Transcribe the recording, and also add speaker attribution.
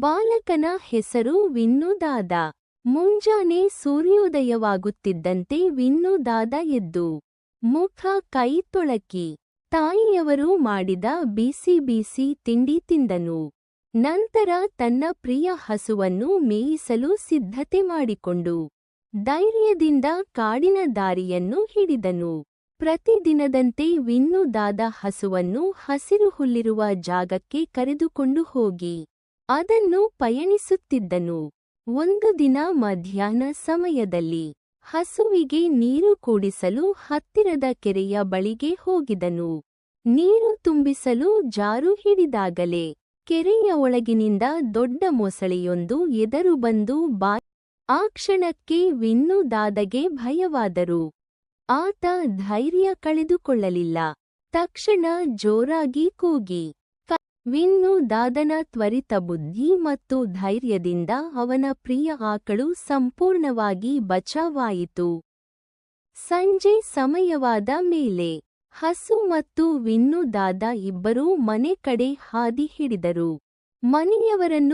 Speaker 1: ಬಾಲಕನ ಹೆಸರು ವಿನ್ನುದಾದ. ಮುಂಜಾನೆ ಸೂರ್ಯೋದಯವಾಗುತ್ತಿದ್ದಂತೆ ವಿನ್ನುದಾದ ಎದ್ದು ಮುಖ ಕೈ ತೊಳಕಿ. ತಾಯಿಯವರು ಮಾಡಿದ ಬಿಸಿ ಬಿಸಿ ತಿಂಡಿ ತಿಂದನು. ನಂತರ ತನ್ನ ಪ್ರಿಯ ಹಸುವನ್ನು ಮೇಯಿಸಲು ಸಿದ್ಧತೆ ಮಾಡಿಕೊಂಡು ಧೈರ್ಯದಿಂದ ಕಾಡಿನ ದಾರಿಯನ್ನು ಹಿಡಿದನು. ಪ್ರತಿದಿನದಂತೆ ವಿನ್ನುದಾದ ಹಸುವನ್ನು ಹಸಿರು ಹುಲ್ಲಿರುವ ಜಾಗಕ್ಕೆ ಕರೆದುಕೊಂಡು ಹೋಗಿ. ಅದನ್ನು ಪಯಣಿಸುತ್ತಿದ್ದನು. ಒಂದು ದಿನ ಮಧ್ಯಾಹ್ನ ಸಮಯದಲ್ಲಿ ಹಸುವಿಗೆ ನೀರು ಕೂಡಿಸಲು ಹತ್ತಿರದ ಕೆರೆಯ ಬಳಿಗೆ ಹೋಗಿದನು. ನೀರು ತುಂಬಿಸಲು ಜಾರು ಹಿಡಿದಾಗಲೇ ಕೆರೆಯ ಒಳಗಿನಿಂದ ದೊಡ್ಡ ಮೊಸಳೆಯೊಂದು ಎದರು ಬಂದು ಬಾ. ಆ ಕ್ಷಣಕ್ಕೆ ವಿನ್ನು ದಾದಗೆ ಭಯವಾದರು. ಆತ ಧೈರ್ಯ ಕಳೆದುಕೊಳ್ಳಲಿಲ್ಲ. ತಕ್ಷಣ ಜೋರಾಗಿ ಕೂಗಿ ಕ- ವಿನ್ನುದಾದನ ತ್ವರಿತ ಬುದ್ಧಿ ಮತ್ತು ಧೈರ್ಯದಿಂದ ಅವನ ಪ್ರಿಯ ಆಕಳು ಸಂಪೂರ್ಣವಾಗಿ ಬಚಾವಾಯಿತು. ಸಂಜೆ ಸಮಯವಾದ ಮೇಲೆ, ಹಸು ಮತ್ತು ವಿನ್ನು ದಾದ ಇಬ್ಬರೂ ಮನೆ ಕಡೆ ಹಾದಿ ಹಿಡಿದರು. ಮನೆಯವರನ್ನು